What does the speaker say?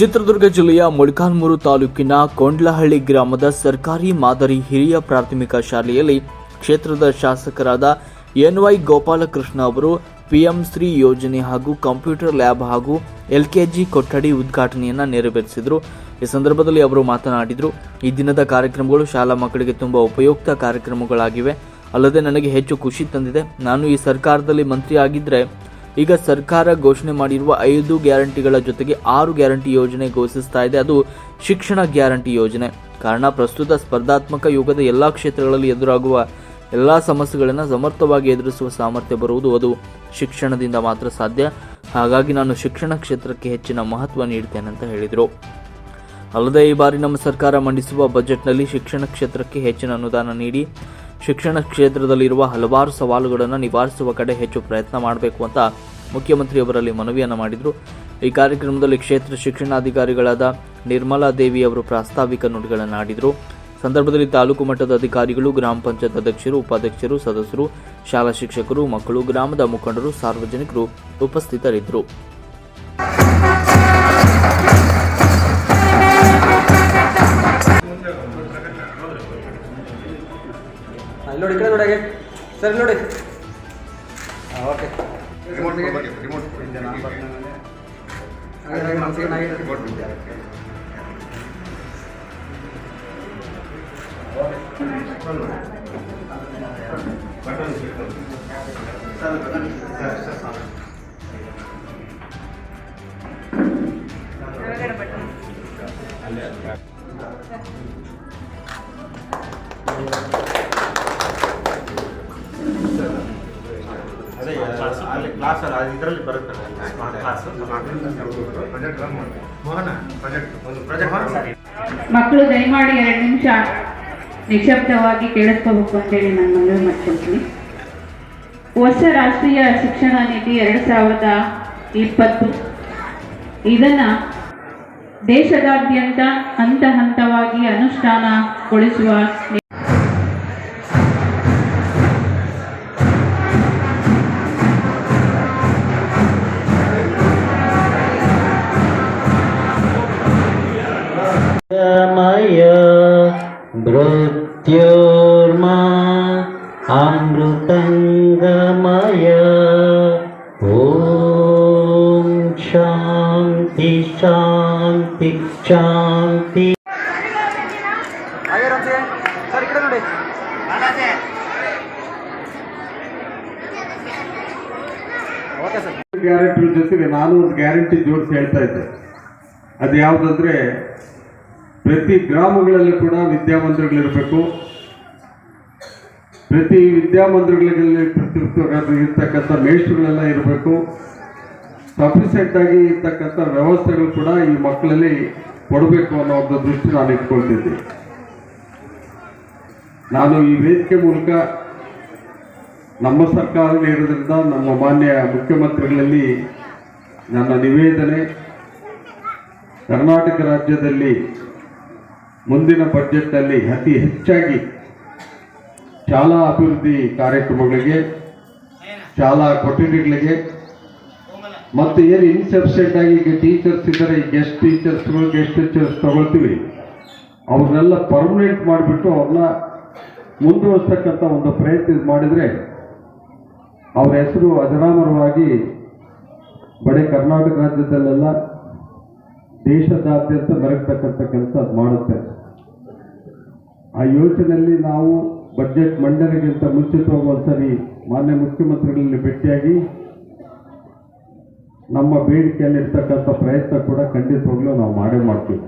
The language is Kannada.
ಚಿತ್ರದುರ್ಗ ಜಿಲ್ಲೆಯ ಮೊಳಕಾಲ್ಮೂರು ತಾಲೂಕಿನ ಕೊಂಡ್ಲಹಳ್ಳಿ ಗ್ರಾಮದ ಸರ್ಕಾರಿ ಮಾದರಿ ಹಿರಿಯ ಪ್ರಾಥಮಿಕ ಶಾಲೆಯಲ್ಲಿ ಕ್ಷೇತ್ರದ ಶಾಸಕರಾದ ಎನ್ವೈ ಗೋಪಾಲಕೃಷ್ಣ ಅವರು ಪಿಎಂ ಶ್ರೀ ಯೋಜನೆ ಹಾಗೂ ಕಂಪ್ಯೂಟರ್ ಲ್ಯಾಬ್ ಹಾಗೂ ಎಲ್ಕೆಜಿ ಕೊಠಡಿ ಉದ್ಘಾಟನೆಯನ್ನು ನೆರವೇರಿಸಿದರು. ಈ ಸಂದರ್ಭದಲ್ಲಿ ಅವರು ಮಾತನಾಡಿದರು, ಈ ದಿನದ ಕಾರ್ಯಕ್ರಮಗಳು ಶಾಲಾ ಮಕ್ಕಳಿಗೆ ತುಂಬ ಉಪಯುಕ್ತ ಕಾರ್ಯಕ್ರಮಗಳಾಗಿವೆ. ಅಲ್ಲದೆ ನನಗೆ ಹೆಚ್ಚು ಖುಷಿ ತಂದಿದೆ. ನಾನು ಈ ಸರ್ಕಾರದಲ್ಲಿ ಮಂತ್ರಿ ಆಗಿದ್ರೆ ಈಗ ಸರ್ಕಾರ ಘೋಷಣೆ ಮಾಡಿರುವ ಐದು ಗ್ಯಾರಂಟಿಗಳ ಜೊತೆಗೆ ಆರು ಗ್ಯಾರಂಟಿ ಯೋಜನೆ ಘೋಷಿಸ್ತಾ ಇದೆ. ಅದು ಶಿಕ್ಷಣ ಗ್ಯಾರಂಟಿ ಯೋಜನೆ. ಕಾರಣ, ಪ್ರಸ್ತುತ ಸ್ಪರ್ಧಾತ್ಮಕ ಯುಗದ ಎಲ್ಲ ಕ್ಷೇತ್ರಗಳಲ್ಲಿ ಎದುರಾಗುವ ಎಲ್ಲ ಸಮಸ್ಯೆಗಳನ್ನು ಸಮರ್ಥವಾಗಿ ಎದುರಿಸುವ ಸಾಮರ್ಥ್ಯ ಬರುವುದು ಅದು. ಶಿಕ್ಷಣದಿಂದ ಮಾತ್ರ ಸಾಧ್ಯ. ಹಾಗಾಗಿ ನಾನು ಶಿಕ್ಷಣ ಕ್ಷೇತ್ರಕ್ಕೆ ಹೆಚ್ಚಿನ ಮಹತ್ವ ನೀಡ್ತೇನೆ ಅಂತ ಹೇಳಿದರು. ಅಲ್ಲದೆ ಈ ಬಾರಿ ನಮ್ಮ ಸರ್ಕಾರ ಮಂಡಿಸುವ ಬಜೆಟ್ನಲ್ಲಿ ಶಿಕ್ಷಣ ಕ್ಷೇತ್ರಕ್ಕೆ ಹೆಚ್ಚಿನ ಅನುದಾನ ನೀಡಿ ಶಿಕ್ಷಣ ಕ್ಷೇತ್ರದಲ್ಲಿರುವ ಹಲವಾರು ಸವಾಲುಗಳನ್ನು ನಿವಾರಿಸುವ ಕಡೆ ಹೆಚ್ಚು ಪ್ರಯತ್ನ ಮಾಡಬೇಕು ಅಂತ ಮುಖ್ಯಮಂತ್ರಿಯವರಲ್ಲಿ ಮನವಿಯನ್ನು ಮಾಡಿದರು. ಈ ಕಾರ್ಯಕ್ರಮದಲ್ಲಿ ಕ್ಷೇತ್ರ ಶಿಕ್ಷಣಾಧಿಕಾರಿಗಳಾದ ನಿರ್ಮಲಾ ದೇವಿ ಅವರು ಪ್ರಾಸ್ತಾವಿಕ ನುಡಿಗಳನ್ನು ಆಡಿದರು ಸಂದರ್ಭದಲ್ಲಿ ತಾಲೂಕು ಮಟ್ಟದ ಅಧಿಕಾರಿಗಳು, ಗ್ರಾಮ ಪಂಚಾಯತ್ ಅಧ್ಯಕ್ಷರು, ಉಪಾಧ್ಯಕ್ಷರು, ಸದಸ್ಯರು, ಶಾಲಾ ಶಿಕ್ಷಕರು, ಮಕ್ಕಳು, ಗ್ರಾಮದ ಮುಖಂಡರು, ಸಾರ್ವಜನಿಕರು ಉಪಸ್ಥಿತರಿದ್ದರು. ಹಾಂ ಇಲ್ಲಿ ನೋಡಿ ಈ ಕಡೆ ನೋಡಿ ಹಾಗೆ ಸರ್ ಅಲ್ಲಿ ಕ್ಲಾಸ್ ಅಲ್ಲಿ ಇದರಲ್ಲಿ ಬರುತ್ತೆ ಕ್ಲಾಸ್ ಪ್ರಾಜೆಕ್ಟ್ ರನ್ ಮಾಡಿ. ಮೋಹನ? ಪ್ರಾಜೆಕ್ಟ್ ಒಂದು ಪ್ರಾಜೆಕ್ಟ್ ಮಕ್ಕಳು ದಯಮಾಡಿ ಎರಡು ನಿಮಿಷ ನಿಶಬ್ದವಾಗಿ ಕೇಳಿಸ್ಕೋಬೇಕು ಅಂತೇಳಿ ನಾನು ಮನವಿ ಮಾಡ್ಕೊಳ್ತೀನಿ. ಹೊಸ ರಾಷ್ಟ್ರೀಯ ಶಿಕ್ಷಣ ನೀತಿ ಎರಡು ಸಾವಿರದ ಇಪ್ಪತ್ತು. ಇದನ್ನು ದೇಶದಾದ್ಯಂತ ಹಂತ ಹಂತವಾಗಿ ಅನುಷ್ಠಾನಗೊಳಿಸುವ मृत्योर्मा अमृतङ्गमय ॐ शान्ति शान्ति शान्ति ಹಾಗೆ ರಂಸೆ ಸರ್ ಈ ಕಡೆ ನೋಡಿ ಓಕೆ ಸರ್ ಗ್ಯಾರಂಟಿ ಜೊತೆಗೆ ನಾನು ಒಂದು ಗ್ಯಾರಂಟಿ ಜೋಡಿಸಿ ಹೇಳ್ತಾ ಇದ್ದೆ ಅದು ಯಾವುದಂದ್ರೆ ಪ್ರತಿ ಗ್ರಾಮಗಳಲ್ಲಿ ಕೂಡ ವಿದ್ಯಾಮಂದಿರಗಳಿರಬೇಕು. ಪ್ರತಿ ವಿದ್ಯಾಮಂದಿರಗಳಲ್ಲಿ ಇರ್ತಕ್ಕಂಥ ಮೇಷ್ಟ್ರುಗಳೆಲ್ಲ ಇರಬೇಕು. ಸಫಿಸಿಯೆಂಟ್ ಆಗಿ ಇರ್ತಕ್ಕಂಥ ವ್ಯವಸ್ಥೆಗಳು ಕೂಡ ಈ ಮಕ್ಕಳಲ್ಲಿ ಕೊಡಬೇಕು ಅನ್ನೋ ಒಂದು ದೃಷ್ಟಿ ನಾನು ಇಟ್ಕೊಳ್ತಿದ್ದೆ. ನಾನು ಈ ವೇದಿಕೆ ಮೂಲಕ ನಮ್ಮ ಸರ್ಕಾರ ಇರೋದ್ರಿಂದ ನಮ್ಮ ಮಾನ್ಯ ಮುಖ್ಯಮಂತ್ರಿಗಳಲ್ಲಿ ನನ್ನ ನಿವೇದನೆ, ಕರ್ನಾಟಕ ರಾಜ್ಯದಲ್ಲಿ ಮುಂದಿನ ಬಜೆಟ್ನಲ್ಲಿ ಅತಿ ಹೆಚ್ಚಾಗಿ ಶಾಲಾ ಅಭಿವೃದ್ಧಿ ಕಾರ್ಯಕ್ರಮಗಳಿಗೆ, ಶಾಲಾ ಕೊಠಡಿಗಳಿಗೆ, ಮತ್ತು ಏನು ಇನ್ಸಫಿಷಿಯೆಂಟ್ ಆಗಿ ಈಗ ಟೀಚರ್ಸ್ ಇದ್ದಾರೆ ಗೆಸ್ಟ್ ಟೀಚರ್ಸ್ಗಳು ಗೆಸ್ಟ್ ಟೀಚರ್ಸ್ ತಗೊಳ್ತೀವಿ. ಅವ್ರನ್ನೆಲ್ಲ ಪರ್ಮನೆಂಟ್ ಮಾಡಿಬಿಟ್ಟು ಅವ್ರನ್ನ ಮುಂದುವರಿಸ್ತಕ್ಕಂಥ ಒಂದು ಪ್ರಯತ್ನ ಮಾಡಿದರೆ ಅವರ ಹೆಸರು ಅಜರಾಮರವಾಗಿ ಬಡೇ ಕರ್ನಾಟಕ ರಾಜ್ಯದಲ್ಲೆಲ್ಲ ದೇಶದಾದ್ಯಂತ ಮೆರಗ್ತಕ್ಕಂಥ ಕೆಲಸ ಅದು ಮಾಡುತ್ತೆ. ಆ ಯೋಜನೆಯಲ್ಲಿ ನಾವು ಬಜೆಟ್ ಮಂಡನೆಗಿಂತ ಮುಂಚಿತವಾಗಿ ಒಂದ್ಸರಿ ಮಾನ್ಯ ಮುಖ್ಯಮಂತ್ರಿಗಳಲ್ಲಿ ಭೇಟಿಯಾಗಿ ನಮ್ಮ ಬೇಡಿಕೆಯಲ್ಲಿರ್ತಕ್ಕಂಥ ಪ್ರಯತ್ನ ಕೂಡ ಖಂಡಿತವಾಗ್ಲೂ ನಾವು ಮಾಡೇ ಮಾಡ್ತೀವಿ.